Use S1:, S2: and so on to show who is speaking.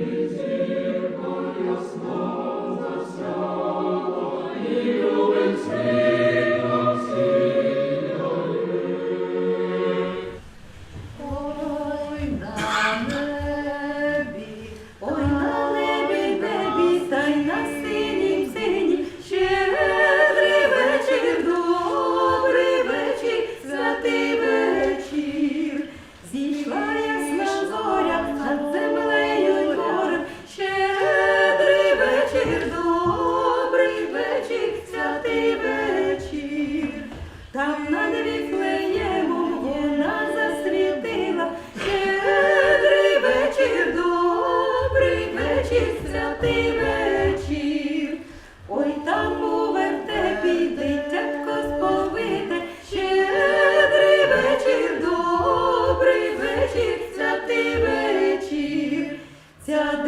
S1: Ой Там над Віфлеємом вона засвітила, щедрий вечір, добрий вечір, святий вечір. Ой, там у вертепі дитятко сповите, щедрий вечір, добрий вечір, святий вечір. Ця